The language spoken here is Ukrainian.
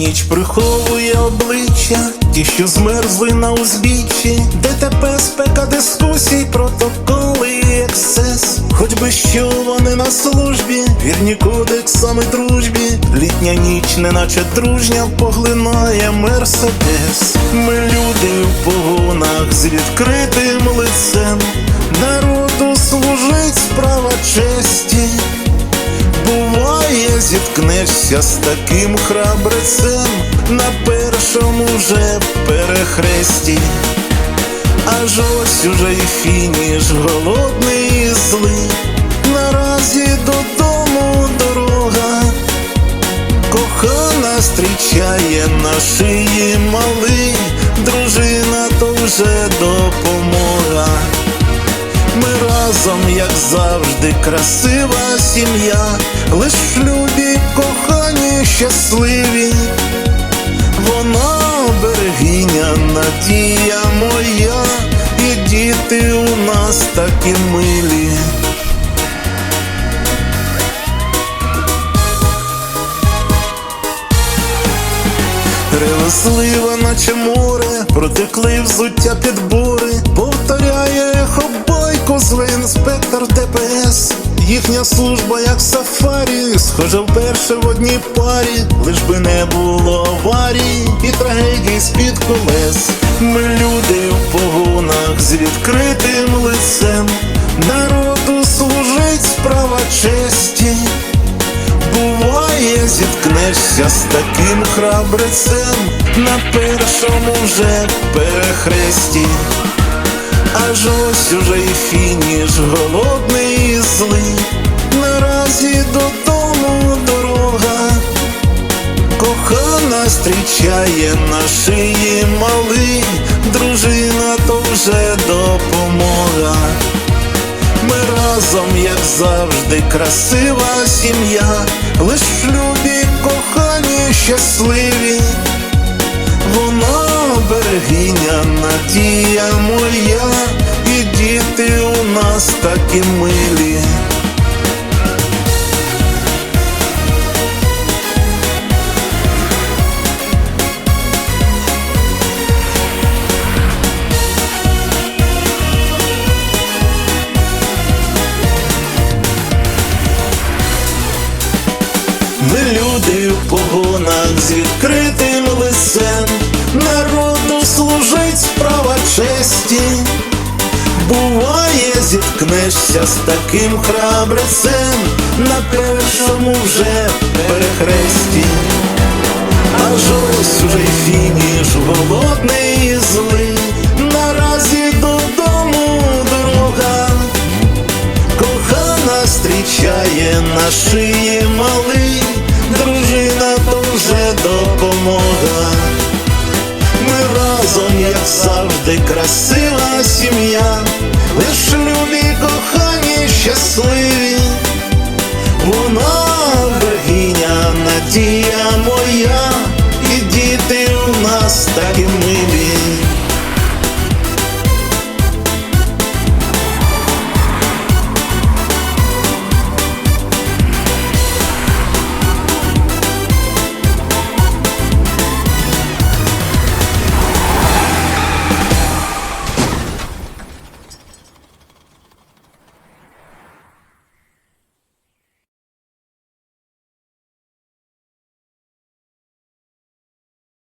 Ніч приховує обличчя, ті, що змерзли на узбіччі, ДТП, спека дискусій, протоколи і ексцес. Хоч би що вони на службі, вірні кодексами дружбі, літня ніч, неначе дружня, поглинає мерседес. Ми люди в погонах з відкритим лицем, народу служить справа честі. Буває, зіткнешся з таким храбрецем на першому же перехресті. Аж ось уже й фініш голодний і злий. Наразі додому дорога. Кохана зустрічає на шиї малий, дружина то вже допомога. Ми разом, як завжди, красива сім'я, лиш в шлюбі кохані щасливі. Вона берегиня, надія моя, і діти у нас такі милі. Ревеслива, наче море, протекли взуття підбори, повторяє ехо бойко, інспектор ДПС. Їхня служба, як сафарі, схожа вперше в одній парі, лиш би не було аварій і трагедій з-під колес. Ми люди в погонах з відкритим лицем, народу служить справа честі. Буває, зіткнешся з таким храбрецем на першому вже перехресті. Аж уже й фініш голодний і злий. Наразі додому дорога. Кохана зустрічає на шиї малий, дружина то вже допомога. Ми разом, як завжди, красива сім'я, лиш в шлюбі кохані щасливі. Вона берегиня, надія моя, і діти у нас такі милі. Ми люди в погонах з відкритим зіткнешся з таким храбрецем на першому вже перехресті. Аж ось уже фініш голодний і злий, наразі додому дорога. Кохана зустрічає на шиї малий, дружина то вже допомога. Ми разом, як завжди, красива сім'я, Dear